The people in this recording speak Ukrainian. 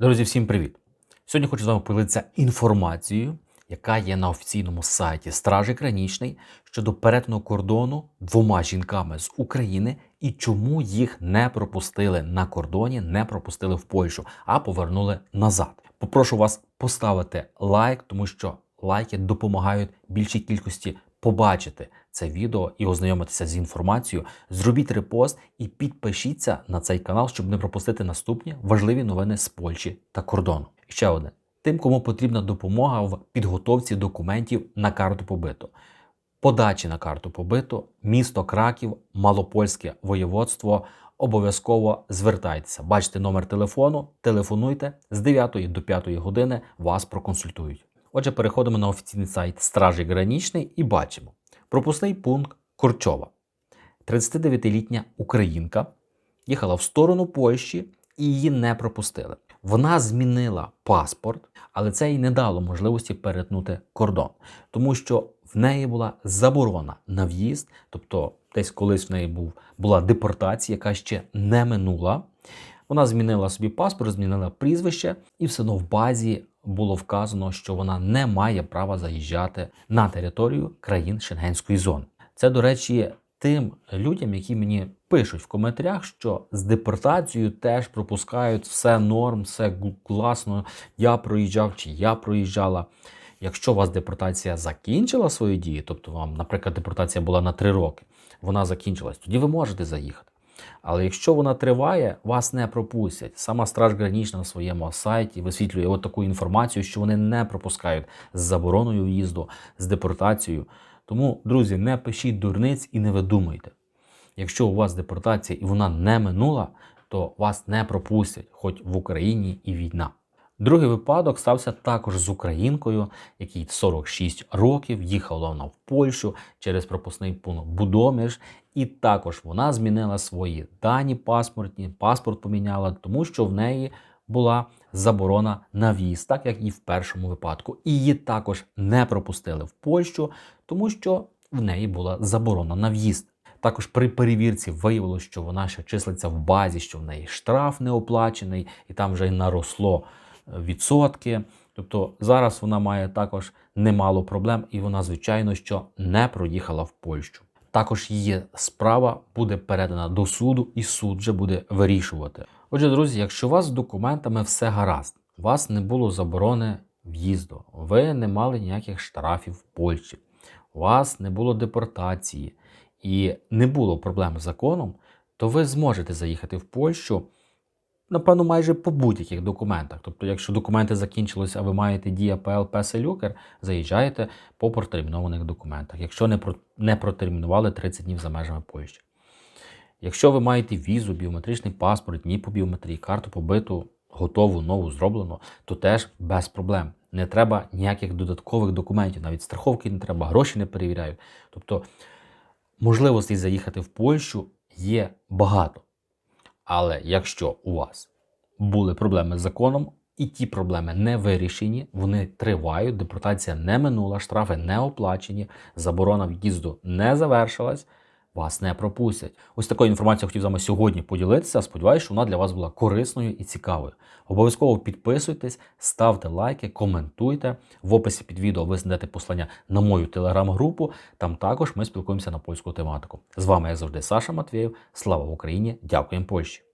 Друзі, всім привіт! Сьогодні хочу з вами поділитися інформацією, яка є на офіційному сайті Стражі Гранічний щодо перетину кордону двома жінками з України і чому їх не пропустили на кордоні, не пропустили в Польщу, а повернули назад. Попрошу вас поставити лайк, тому що лайки допомагають більшій кількості побачити це відео і ознайомитися з інформацією. Зробіть репост і підпишіться на цей канал, щоб не пропустити наступні важливі новини з Польщі та кордону. Ще одне: тим, кому потрібна допомога в підготовці документів на карту побиту. Подачі на карту побиту, місто Краків, Малопольське воєводство. Обов'язково звертайтеся. Бачите номер телефону, телефонуйте з 9 до 5 години. Вас проконсультують. Отже, переходимо на офіційний сайт Стражі Гранічний і бачимо пропускний пункт Корчова. 39-літня українка їхала в сторону Польщі і її не пропустили. Вона змінила паспорт, але це їй не дало можливості перетнути кордон, тому що в неї була заборона на в'їзд, тобто десь колись в неї був, була депортація, яка ще не минула. Вона змінила собі паспорт, змінила прізвище, і все одно в базі було вказано, що вона не має права заїжджати на територію країн Шенгенської зони. Це, до речі, тим людям, які мені пишуть в коментарях, що з депортацією теж пропускають все норм, все класно. Я проїжджав чи я проїжджала. Якщо у вас депортація закінчила свої дії, тобто вам, наприклад, депортація була на три роки, вона закінчилась, тоді ви можете заїхати. Але якщо вона триває, вас не пропустять. Сама Страж Гранічна на своєму сайті висвітлює от таку інформацію, що вони не пропускають з забороною в'їзду, з депортацією. Тому, друзі, не пишіть дурниць і не видумуйте. Якщо у вас депортація і вона не минула, то вас не пропустять, хоч в Україні і війна. Другий випадок стався також з українкою, якій 46 років їхала вона в Польщу через пропускний пункт Будоміж, і також вона змінила свої дані паспортні, паспорт поміняла, тому що в неї була заборона на в'їзд, так як і в першому випадку. І її також не пропустили в Польщу, тому що в неї була заборона на в'їзд. Також при перевірці виявилося, що вона ще числиться в базі, що в неї штраф не оплачений, і там вже й наросло відсотки. Тобто зараз вона має також немало проблем, і вона, звичайно, що не проїхала в Польщу. Також її справа буде передана до суду, і суд вже буде вирішувати. Отже, друзі, якщо у вас з документами все гаразд, у вас не було заборони в'їзду, ви не мали ніяких штрафів в Польщі, у вас не було депортації і не було проблем з законом, то ви зможете заїхати в Польщу напевно, майже по будь-яких документах. Тобто, якщо документи закінчилися, а ви маєте дія ПЛП Селюкер, заїжджаєте по протермінованих документах, якщо не не протермінували 30 днів за межами Польщі. Якщо ви маєте візу, біометричний паспорт, ні по біометрії, карту побиту, готову, нову зроблено, то теж без проблем. Не треба ніяких додаткових документів, навіть страховки не треба, гроші не перевіряють. Тобто можливостей заїхати в Польщу є багато. Але якщо у вас були проблеми з законом, і ті проблеми не вирішені, вони тривають, депортація не минула, штрафи не оплачені, заборона в'їзду не завершилась, вас не пропустять. Ось такою інформацією хотів з вами сьогодні поділитися. Сподіваюся, що вона для вас була корисною і цікавою. Обов'язково підписуйтесь, ставте лайки, коментуйте. В описі під відео ви знайдете послання на мою телеграм-групу. Там також ми спілкуємося на польську тематику. З вами, як завжди, Саша Матвєєв. Слава Україні! Дякуємо Польщі!